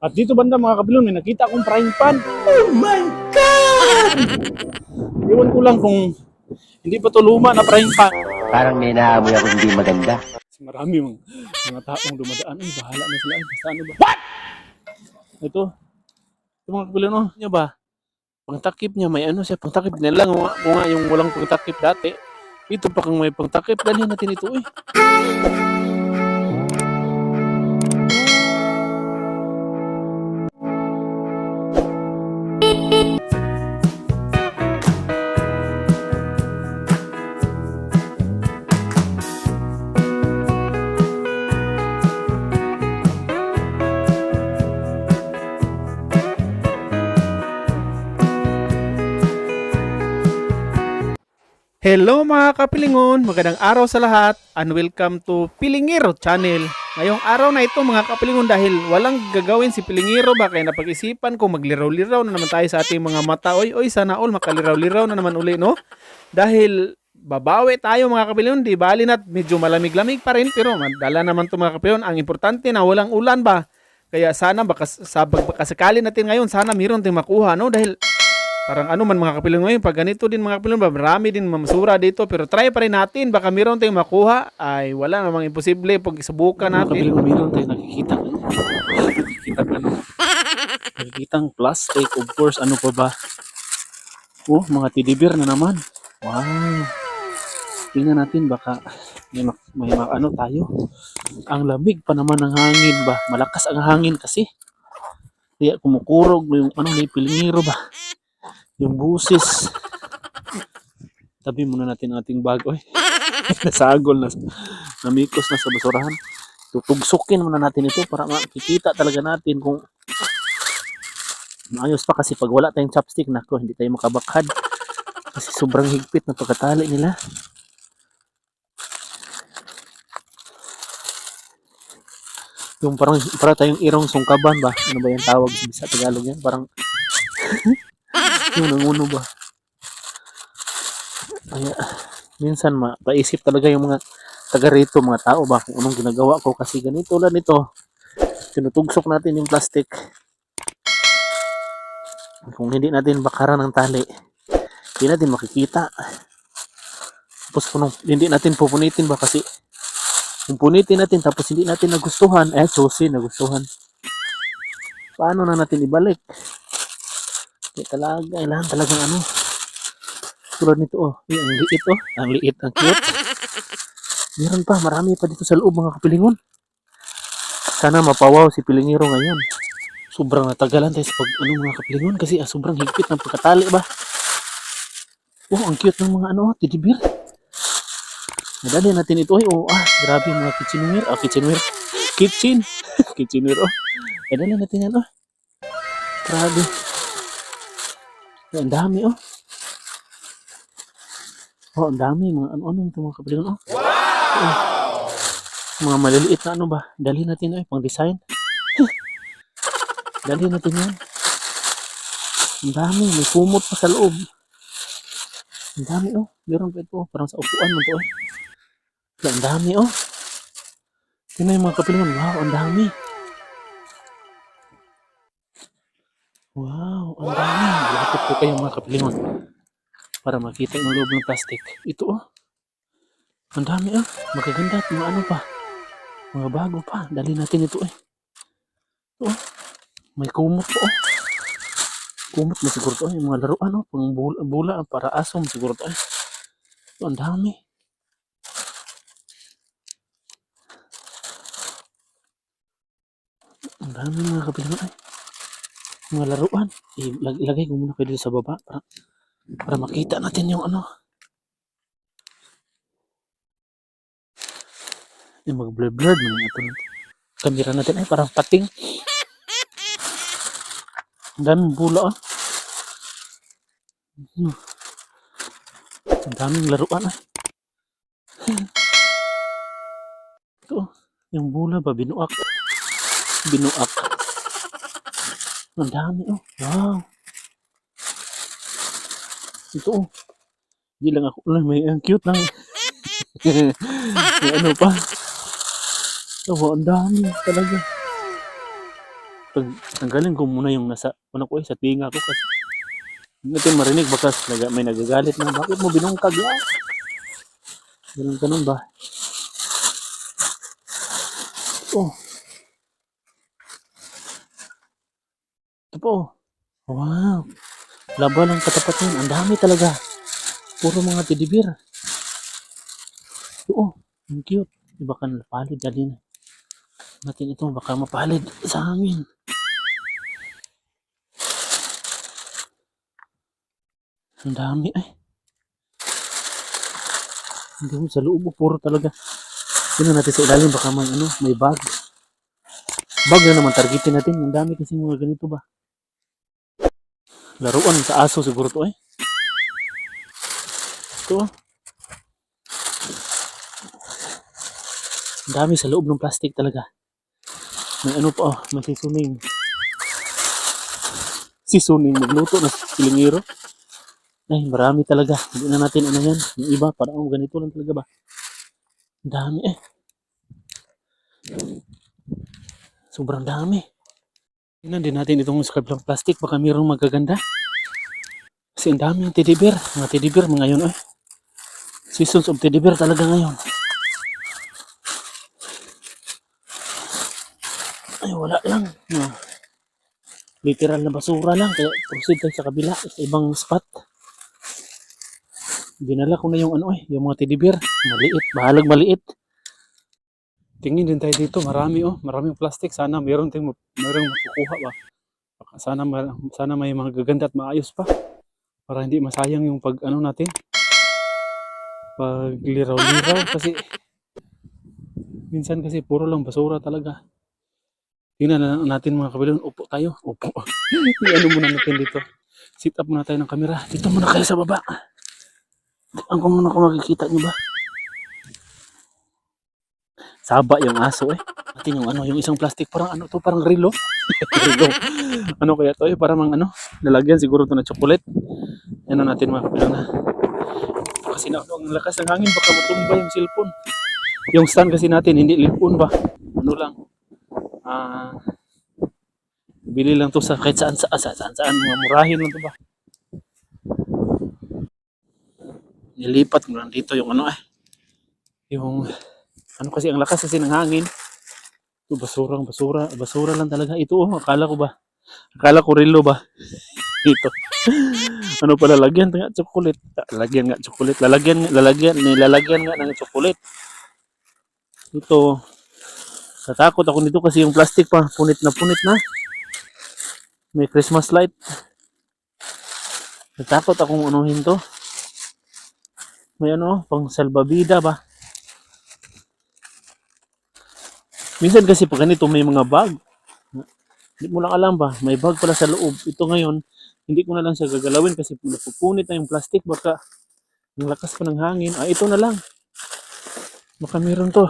At dito banda mga kabilon, may nakita akong frying pan. Oh my God! Iwan ko lang kung hindi pa to luma na frying pan. Parang may naamoy ako hindi maganda. Kasi marami mga, mga taong dumadaan. Ay, bahala na sila. Ay, basta ano ba? What? Ito. Ito mga kabilon, oh. Niya ba? Pangtakip niya, may ano siya. Pangtakip niya lang. Kung nga- yung walang pangtakip dati. Ito pa kung may pangtakip. Dalhin natin ito, eh. Hello mga kapilingon, magandang araw sa lahat and welcome to Pilingiro Channel. Ngayong araw na ito mga kapilingon dahil walang gagawin si Pilingiro ba kaya napag-isipan ko magliraw-liraw na naman tayo sa ating mga mata. Oy, oy, sana all makaliraw-liraw na naman uli, no? Dahil babawi tayo mga kapilingon, di bali na medyo malamig-lamig pa rin pero madala naman to mga kapilingon. Ang importante na walang ulan ba? Kaya sana baka sa baka sakali natin ngayon, sana mayroon tayong makuha, no? Dahil Parang ano man mga kapilon ngayon, pag ganito din mga kapilon, marami din mamasura dito. Pero try pa rin natin, baka meron tayong makuha. Ay, wala namang imposible pag subukan natin. Mga kapilon, meron tayong nakikita. Nakikita ano? Nakikitang plastic, of course, ano pa ba? Oh, mga teddy bear na naman. Wow. Tingnan natin, baka may, mak- may mak- ano tayo. Ang lamig pa naman ng hangin ba? Malakas ang hangin kasi. Kaya kumukurog yung ano, may pilingiro ba? Yung busis. Tabi muna natin ating bag. Oy. Nasagol na. Namikos na sa basurahan. Tutugsukin muna natin ito para makikita talaga natin kung maayos pa kasi pag wala tayong chopstick, nako, hindi tayo makabakhad. Kasi sobrang higpit na pagkatali nila. Yung parang para tayong irong sungkaban ba? Ano ba yung tawag sa Tagalog yan? Parang yung nanguno ba? Kaya, minsan mapaisip talaga yung mga taga rito, mga tao ba, kung anong ginagawa ko kasi ganito lang ito. Tinutugsok natin yung plastic. Kung hindi natin bakaran ng tali, hindi natin makikita. Tapos kung hindi natin pupunitin ba kasi kung punitin natin tapos hindi natin nagustuhan, eh, susi, nagustuhan. Paano na natin ibalik? Kaya talaga, kailangan talagang ano. Tulad nito, oh. Ay, ang liit, oh. Ang liit, ang cute. Meron pa, marami pa dito sa loob, mga kapilingon. Sana mapawaw si Pilingiro ngayon. Sobrang natagalan tayo sa pag, ano, mga kapilingon, kasi ah, sobrang higpit ng pagkatali ba. Oh, ang cute ng mga, ano, teddy bear. Nadali natin ito, ay, oh, ah, grabe mga kitchenware, ah, kitchenware. Kitchen. kitchenware, oh. Nadali natin yan, oh. Grabe. Ang dami, oh. Oh, ang dami. Mga ano-ano ito mga kapatid. Oh. Oh. Mga maliliit na ano ba? Dali natin, oh, pang design. Dali natin yan. Ang dami. May kumot pa sa loob. Ang dami, oh. Meron pa ito. oh. Parang sa upuan mo to, oh. Ang dami, oh. Tingnan yung mga kapatid. Wow, ang dami. Wow, ang dami. Lapit po kayo mga kapilingon para makita yung loob ng plastic. Ito oh. Ang dami oh. Magaganda at mga ano pa. Mga bago pa. Dali natin ito eh. Oh. May kumot po oh. Kumot na siguro to. eh. Yung mga laruan oh. Pang bula, bula para asom siguro to eh. Ito, ang dami. Ang dami mga kapilingon ay mga laruan. Ilag ilagay ko muna kayo sa baba para, para makita natin yung ano. Yung mag blur blur man yung ito. Kamera natin ay parang pating. Ang daming bula ah. Hmm. Ang daming laruan ah. Ito, oh. yung bula ba binuak. Binuak. Ang dami oh. Wow. Ito oh. Hindi lang ako lang may ang cute lang. may ano pa. Oh, ang dami talaga. tang tanggalin ko muna yung nasa ano ko eh, sa tinga ko kasi natin marinig baka naga, may nagagalit na bakit mo binungkag ya? Ganun ganun ba? Oh. Ito po. oh. Wow. Laban ng katapat niyan. Ang dami talaga. Puro mga teddy bear. Oo. Ang cute. Di baka napalid. Dali na. Natin ito. Baka mapalid sa hangin. Ang dami ay. Hindi mo sa loob. oh, Puro talaga. Tingnan natin sa ilalim. Baka may ano. May bag. Bag na naman targetin natin. Ang dami kasi mga ganito ba. Laruan sa aso siguro to eh. Ito. dami sa loob ng plastic talaga. May ano pa oh, may seasoning. Seasoning magluto na silingiro. Ay, marami talaga. Hindi na natin ano yan. Yung iba, parang oh, ganito lang talaga ba. Dami eh. Sobrang dami. Tingnan din natin itong sa kabilang plastic. Baka mayroong magaganda. Kasi ang dami ng teddy bear. Mga teddy bear mga ngayon eh. Seasons of teddy bear talaga ngayon. Ay, wala lang. No. Literal na basura lang. Kaya proceed tayo sa kabila. Sa ibang spot. Dinala ko na yung ano eh. Yung mga teddy bear. Maliit. Bahalag maliit. Tingin din tayo dito. Marami oh. Maraming plastic. Sana mayroong tayong mayroong makukuha ba. Sana, sana may mga gaganda at maayos pa. Para hindi masayang yung pag ano natin. Pag liraw-liraw. Kasi minsan kasi puro lang basura talaga. Tingnan na natin mga kabilang. Upo tayo. Upo. ano muna natin dito. Sit up muna tayo ng camera. Dito muna kayo sa baba. Ang kung muna kung makikita nyo ba? Saba yung aso eh. Natin yung ano, yung isang plastic parang ano to, parang relo. relo. Ano kaya to eh, parang mga ano, lalagyan siguro to na chocolate. Ano natin mga kabilang na. Kasi na, ang lakas ng hangin, baka matumba yung cellphone. Yung stand kasi natin, hindi lipon ba? Ano lang. Ah, bili lang to sa kahit saan saan, saan, saan, saan murahin lang to ba? Nilipat ko lang dito yung ano eh. Yung ano kasi ang lakas kasi ng hangin. Ito basurang basura, basura lang talaga. Ito oh, akala ko ba? Akala ko relo ba? Ito. ano pala lagyan nga chocolate. Lalagyan nga chocolate. Lalagyan lalagyan nilalagyan nga ng chocolate. Ito. Natakot ako nito kasi yung plastic pa punit na punit na. May Christmas light. Natakot akong unuhin to. May ano, pang salbabida ba? Minsan kasi pag ganito may mga bag. Hindi mo lang alam ba, may bag pala sa loob. Ito ngayon, hindi ko na lang siya gagalawin kasi napupunit na yung plastic. Baka ang lakas pa ng hangin. Ah, ito na lang. Baka meron to.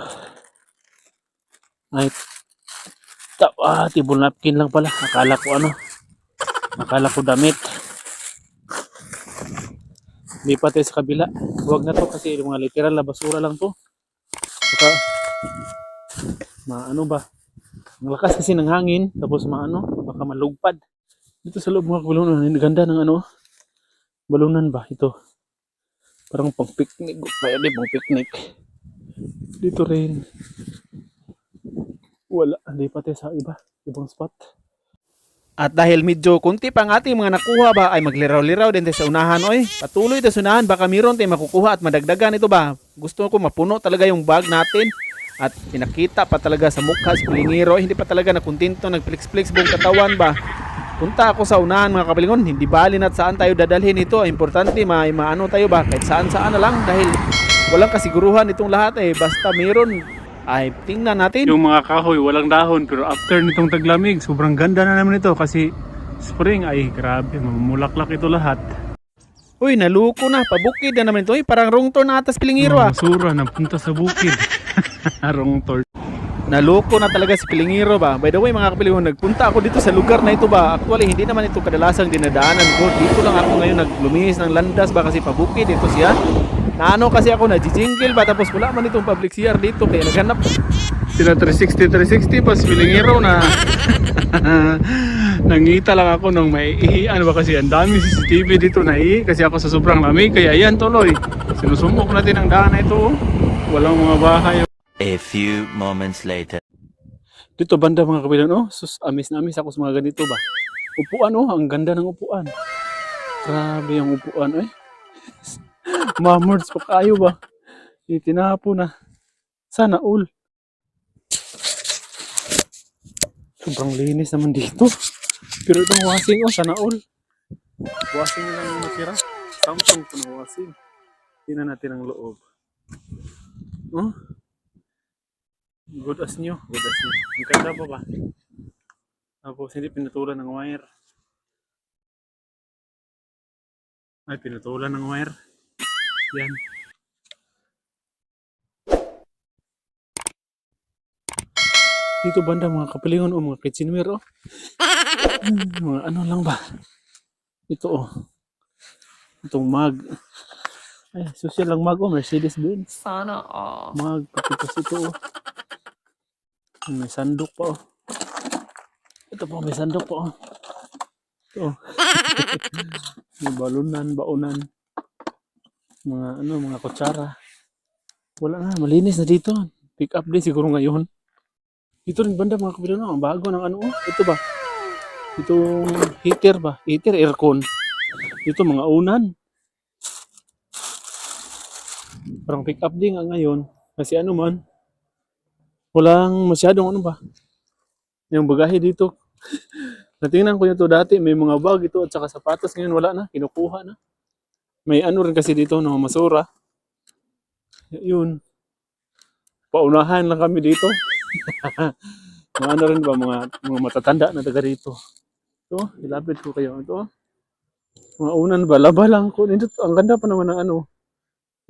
Ay, ta ah, tibol napkin lang pala. Akala ko ano. Akala ko damit. Lipat tayo sa kabila. Huwag na to kasi yung mga literal na basura lang to. Baka maano ba? Ang lakas kasi ng hangin tapos maano baka malugpad. Dito sa loob mga balunan ang ganda ng ano balunan ba? Ito. Parang pang picnic pwede pang picnic. Dito rin. Wala lipat tayo sa iba ibang spot. At dahil medyo kunti pa ang ating mga nakuha ba ay magliraw-liraw din sa unahan oy. Patuloy sa unahan baka mayroon tayong makukuha at madagdagan. Ito ba. Gusto ko mapuno talaga yung bag natin at pinakita pa talaga sa mukha si Pilingiro hindi pa talaga nakontento nagflix-flix buong katawan ba. Punta ako sa unahan mga kapilingon, hindi bali na saan tayo dadalhin ito. Importante ma maano tayo ba kahit saan saan na lang dahil walang kasiguruhan itong lahat eh. Basta mayroon ay tingnan natin. yung mga kahoy walang dahon pero after nitong taglamig sobrang ganda na naman ito kasi spring ay grabe mamulaklak ito lahat Uy, naluko na. Pabukid na naman ito. Uy, parang wrong turn na atas Pilingiro ah. basura napunta sa bukid wrong turn Naloko na talaga si Pilingiro ba? By the way mga kapilingon, nagpunta ako dito sa lugar na ito ba? Actually, hindi naman ito kadalasang dinadaanan ko. Dito lang ako ngayon naglumihis ng landas ba kasi pabukid ito siya. Naano kasi ako na jingle ba tapos wala man itong public CR dito kaya naghanap. Sina 360 360 pas pilingero na nangita lang ako nung may ihian ba kasi ang dami CCTV dito na ihi kasi ako sa sobrang lamig kaya yan tuloy. Sinusumok natin ang daan na ito. oh. Walang mga bahay. A few moments later. Dito banda mga kabilan, oh, sus, amis na amis ako sa mga ganito ba. Upuan, oh, ang ganda ng upuan. Grabe yung upuan, eh. Mamords pa kayo ba? Itinapo na. Sana all. Sobrang linis naman dito. Pero itong washing, oh, sana all. Washing na lang yung natira. Samsung po na washing. Tingnan natin ang loob. Oh, Good as new. Good as new. Ang ganda pa ba? Tapos hindi pinutulan ng wire. Ay, pinutulan ng wire. Yan. Dito banda mga kapilingon o mga kitchenware oh. Hmm, mga ano lang ba? Ito oh. Itong mug. Ay, social lang mug oh. Mercedes Benz. Sana all. Mag, papitas ito oh. May sandok pa oh. Ito po, may sandok pa oh. Ito oh. may balunan, baonan. Mga ano, mga kutsara. Wala na, malinis na dito. Pick up din siguro ngayon. Dito rin banda mga kapila ang bago ng ano oh. Ito ba? Itong heater ba? Heater, aircon. Ito mga unan. Parang pick up din nga ngayon. Kasi ano man, walang masyadong ano ba? Yung bagahe dito. Natingnan ko nito dati, may mga bag ito at saka sapatos. Ngayon wala na, kinukuha na. May ano rin kasi dito, no, masura. Yun. Paunahan lang kami dito. mga ano rin ba, mga, mga matatanda na taga rito. Ito, ilapit ko kayo. Ito, mga unan ba, laba lang ko. Ito, ang ganda pa naman ng ano,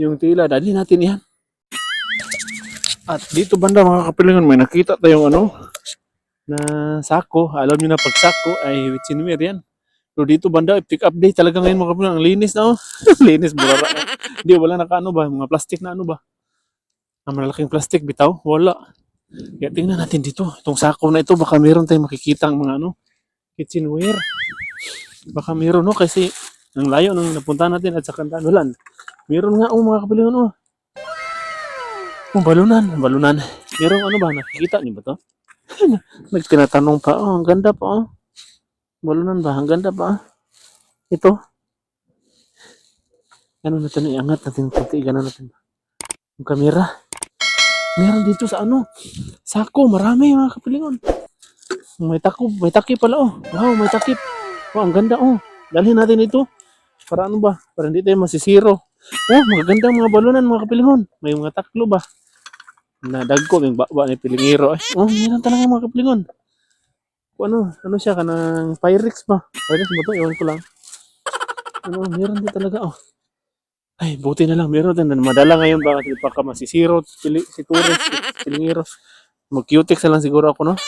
yung tila. Dali natin yan. At dito banda mga kapilingan, may nakita tayong ano, na sako. Alam niyo na pag sako ay witchinware yan. Pero dito banda, pick up day talaga ngayon mga kapilingan. Ang linis na oh. linis, burara. Hindi, wala naka ano ba, mga plastic na ano ba. Ang malalaking plastic, bitaw, wala. Kaya tingnan natin dito, itong sako na ito, baka meron tayong makikita ang mga ano, kitchenware. Baka meron no, kasi ang layo nung napunta natin at sa Kantanulan. Meron nga oh mga kapilingan oh. Oh, balunan, balunan. Merong ano ba, nakikita niyo ba to? Nagtinatanong pa, oh, ang ganda pa, oh. Balunan ba, ang ganda pa, oh. Ito. Ano natin, iangat natin konti, gano'n natin. Yung kamera. Meron dito sa ano, sako, marami mga kapilingon. May takip, may takip pala, oh. Wow, may takip. Oh, ang ganda, oh. Dalhin natin ito. Para ano ba? Para hindi tayo masisiro. Oh, magaganda mga balunan, mga kapilingon. May mga taklo ba? Nadag ko, yung baba ni Pilingiro. Eh. Oh, meron talaga mga kapilingon. Kung ano, ano siya, kanang Pyrex ba? Pyrex ba to? Ewan ko lang. Ano, meron din talaga, oh. Ay, buti na lang, meron din. Madala ngayon ba? Kasi baka masisiro, pili, si Torres, si Pilingiro. Mag-cutex na lang siguro ako, no?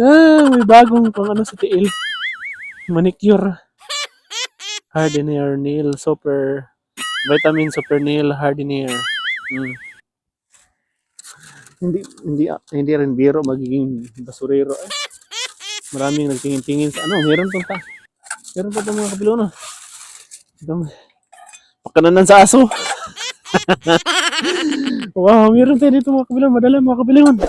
ah, may bagong pang ano sa tiil. Manicure. Hardener Nail Super Vitamin Super Nail Hardener. Mm. Hindi hindi hindi rin biro magiging basurero eh. Maraming nagtingin-tingin sa ano, meron pa pa. Meron pa pa mga kapilono. Ito, Pakananan sa aso. wow, meron tayo dito mga kapilono. Madala mga kapilono.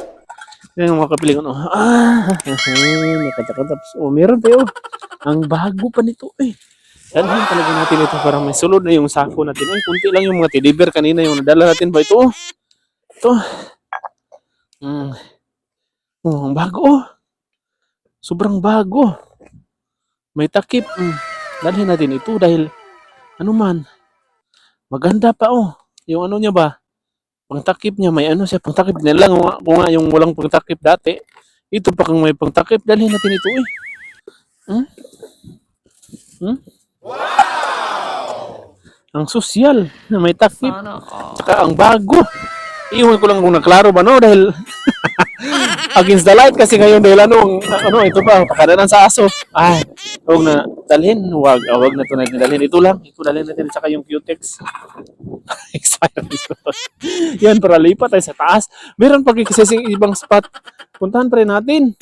Yan mga kapilingon. Oh. Ah, nakatapos. Oh, meron tayo. Ang bago pa nito eh. Dalhin talaga natin ito para may sulod na yung sako natin. Ay, kunti lang yung mga teddy kanina yung nadala natin ba ito? Ito. Mm. Oh, ang bago oh. Sobrang bago. May takip. Mm. Dalhin natin ito dahil ano man. Maganda pa oh. Yung ano niya ba? Pangtakip niya may ano siya. Pangtakip niya lang. Kung nga- yung walang pangtakip dati. Ito pa kung may pangtakip. Dalhin natin ito eh. Hmm? Hmm? Ang sosyal na may takip. Sana. Tsaka ang bago. Iwan ko lang kung naklaro ba no dahil Against the light kasi ngayon dahil anong, ano, ito pa, pakadanan sa aso. Ah, huwag na dalhin, huwag, oh, huwag na ito na dalhin. Ito lang, ito dalhin natin, at saka yung cutex. Excited. Yan, para lipat tayo sa taas. Meron pag kasing ibang spot. Puntahan pa rin natin.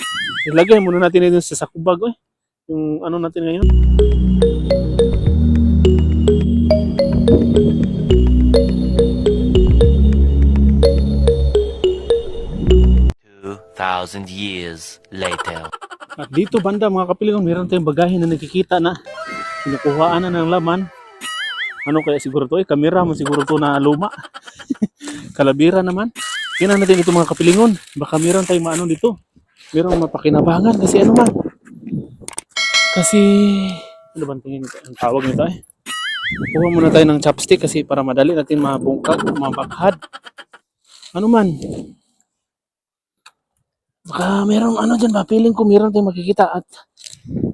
Ilagay muna natin ito sa sakubag. Eh. Yung ano natin ngayon. Thank you. 2,000 years later. At dito banda mga kapilingon, meron tayong bagahe na nakikita na. Kinukuhaan na ng laman. Ano kaya siguro to? Eh, kamera mo siguro to na luma. Kalabira naman. Tingnan natin ito mga kapilingon. Baka meron tayong maano dito. Meron mapakinabangan kasi ano man. Kasi, ano ba tingin ang tawag nito eh? Kuha muna tayo ng chopstick kasi para madali natin mabungkag, mabakhad. Ano man. Baka meron ano dyan ba? Feeling ko meron tayong makikita at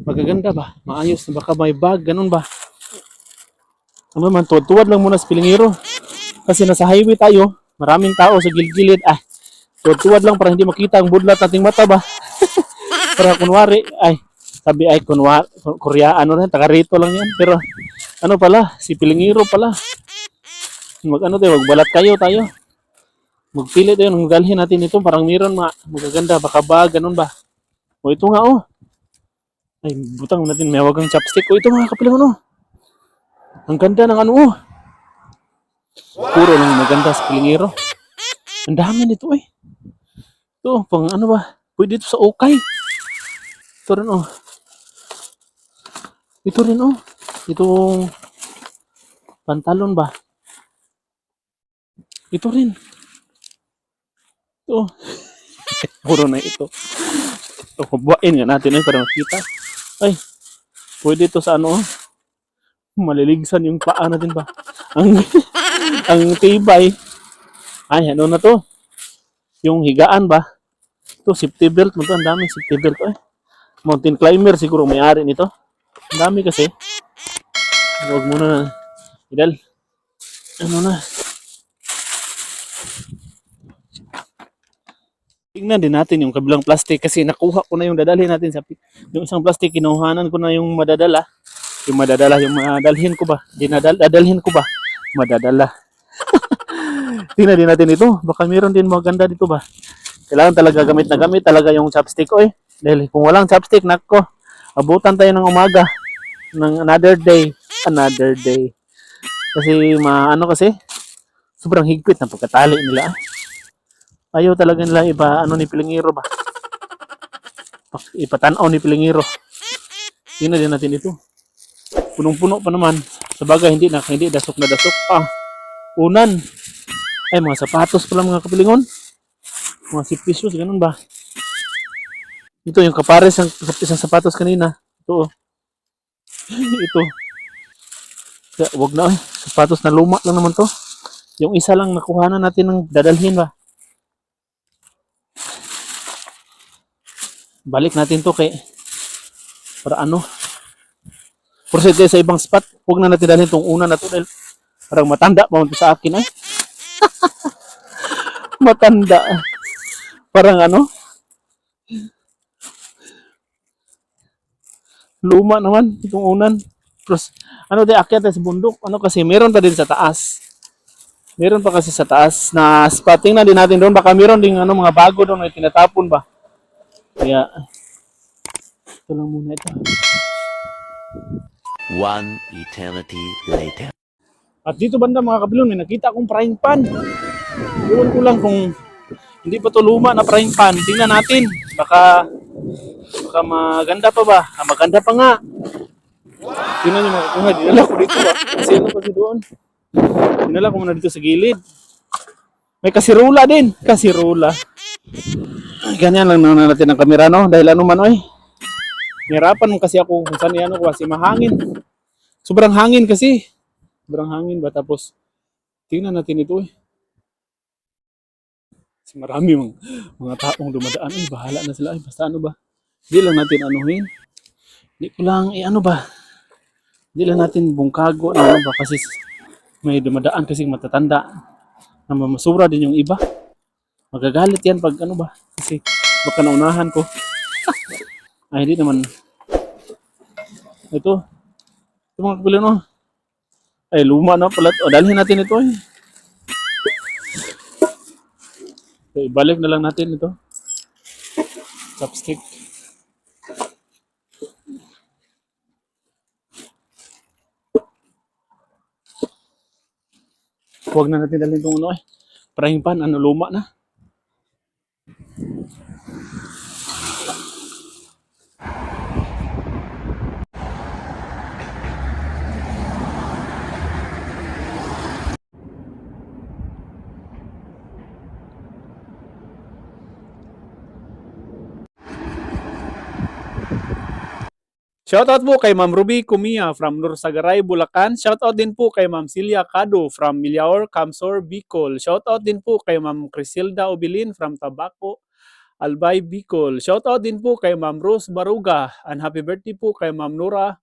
magaganda ba? Maayos na baka may bag, ganun ba? Ano man, tuwad-tuwad lang muna sa Pilingiro. Kasi nasa highway tayo, maraming tao sa gilid-gilid. Ah, tuwad-tuwad lang para hindi makita ang budlat nating mata ba? para kunwari, ay, sabi ay kunwari, Korea, ano rin, taga rito lang yan. Pero, ano pala, si Pilingiro pala. Mag ano tayo, magbalat kayo tayo magpili tayo ng dalhin natin ito. Parang meron ma magaganda. Baka ba ganun ba? O ito nga oh. Ay butang natin may wagang chopstick. O ito mga kapilang ano ang ganda ng ano oh. Puro lang maganda sa pilingero ang dami nito eh. Ito pang ano ba? Pwede ito sa okay. Ito rin oh. Ito rin oh. Itong pantalon ba? Ito rin ito. Puro na ito. Ito, kubuhain nga natin eh, para makita. Ay, pwede ito sa ano, oh. maliligsan yung paa natin ba? Ang, ang tibay. Ay, ano na to? Yung higaan ba? Ito, safety belt mo to. Ang dami safety belt. Eh. Mountain climber siguro may-ari nito. Ang dami kasi. Huwag muna na. Idal. Ano na. Tingnan din natin yung kabilang plastic kasi nakuha ko na yung dadalhin natin sa yung isang plastic kinuhanan ko na yung madadala. Yung madadala yung madalhin ko ba? Dinadal ko ba? Madadala. Tingnan din natin ito. Baka meron din maganda dito ba? Kailangan talaga gamit na gamit talaga yung chopstick ko eh dahil kung walang chopstick nako abutan tayo ng umaga ng another day another day. Kasi maano kasi sobrang higpit ng pagkatali nila ah. Ayaw talaga nila iba, ano ni Pilingiro ba? Ipatanaw ni Pilingiro. Tingnan din natin ito. Punong-puno pa naman. Sa bagay, hindi na, hindi dasok na dasok. Ah, unan. Ay, mga sapatos pala mga kapilingon. Mga sipisyon, ganun ba? Ito yung kapares ng isang sapatos kanina. Ito, oh. ito. Wag na, eh. Sapatos na luma lang naman to. Yung isa lang nakuha na natin ng dadalhin ba? Balik natin to kay para ano? Proceed tayo sa ibang spot. Huwag na natin dalhin tong una na to dahil parang matanda pa sa akin ay matanda. Parang ano? Luma naman itong unan. Pros, ano di akyat sa bundok? Ano kasi meron pa din sa taas. Meron pa kasi sa taas na spotting na din natin doon. Baka meron din ano mga bago doon na tinatapon ba kaya, ito lang muna ito. One eternity later. At dito banda mga kabilon, may nakita akong frying pan. Iwan ko lang kung hindi pa to luma na frying pan. Tingnan natin. Baka, baka maganda pa ba? Ah, maganda pa nga. Tingnan nyo mga kuha, dinala ko dito ba? Kasi ano kasi doon? Dinala ko muna dito sa gilid. May kasirula din. Kasirula. Ganyan lang na natin ang kamera, no? Dahil ano man, oy. Nirapan kasi ako kung saan yan kasi mahangin. Sobrang hangin kasi. Sobrang hangin ba? Tapos, tingnan natin ito eh. Kasi marami mga, mga taong dumadaan. Ay, bahala na sila. Ay, basta ano ba? Hindi lang natin anuhin. Hindi ko lang, eh ano ba? Hindi lang natin bungkago ano ba? Kasi may dumadaan kasi matatanda. Na mamasura din yung iba. Magagalit yan pag ano ba? Kasi baka naunahan ko. Ay, hindi naman. Ito. Ito mga kapilin, oh. Ay, luma na pala. O, dalhin natin ito eh. Okay, balik na lang natin ito. Chopstick. Huwag na natin dalhin itong ano eh. Frying pan, ano, luma na. Shoutout po kay Ma'am Ruby Kumia from Nursagaray, Bulacan. Shoutout din po kay Ma'am Celia Cado from Milyaor, Camsor, Bicol. Shoutout din po kay Ma'am Crisilda Obilin from Tabaco, Albay, Bicol. Shoutout din po kay Ma'am Rose Baruga. And happy birthday po kay Ma'am Nora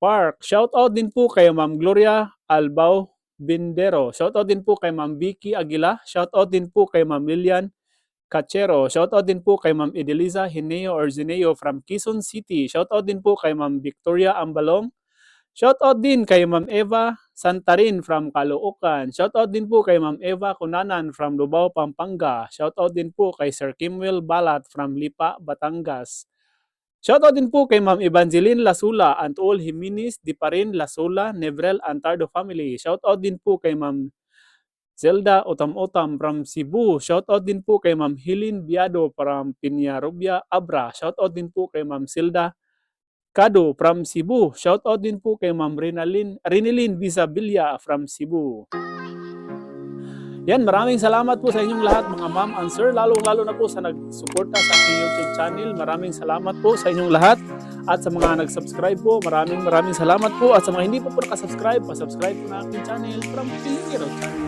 Park. Shoutout din po kay Ma'am Gloria Albao Bindero. Shoutout din po kay Ma'am Vicky Aguila. Shoutout din po kay Ma'am Lilian Cachero. Shoutout din po kay Ma'am Edelisa Hineo or Zineo from Quezon City. Shoutout din po kay Ma'am Victoria Ambalong. Shoutout din kay Ma'am Eva Santarin from Caloocan. Shoutout din po kay Ma'am Eva Cunanan from Lubao, Pampanga. Shoutout din po kay Sir Kimwell Balat from Lipa, Batangas. Shoutout din po kay Ma'am Evangeline Lasula and all Jimenez, Diparin, Lasula, Nevrel, Antardo family. Shoutout din po kay Ma'am Zelda Otam-Otam from Cebu. Shoutout din po kay Ma'am Hilin Biado from Piñarobia, Abra. Shoutout din po kay Ma'am Silda Cado from Cebu. Shoutout din po kay Ma'am Rinalin, Rinilin Visabilia from Cebu. Yan, maraming salamat po sa inyong lahat mga ma'am and sir, lalo-lalo na po sa nagsuporta sa aking YouTube channel. Maraming salamat po sa inyong lahat at sa mga nag-subscribe po, maraming maraming salamat po at sa mga hindi po po nakasubscribe, pa-subscribe po na aking channel from Pilipino channel.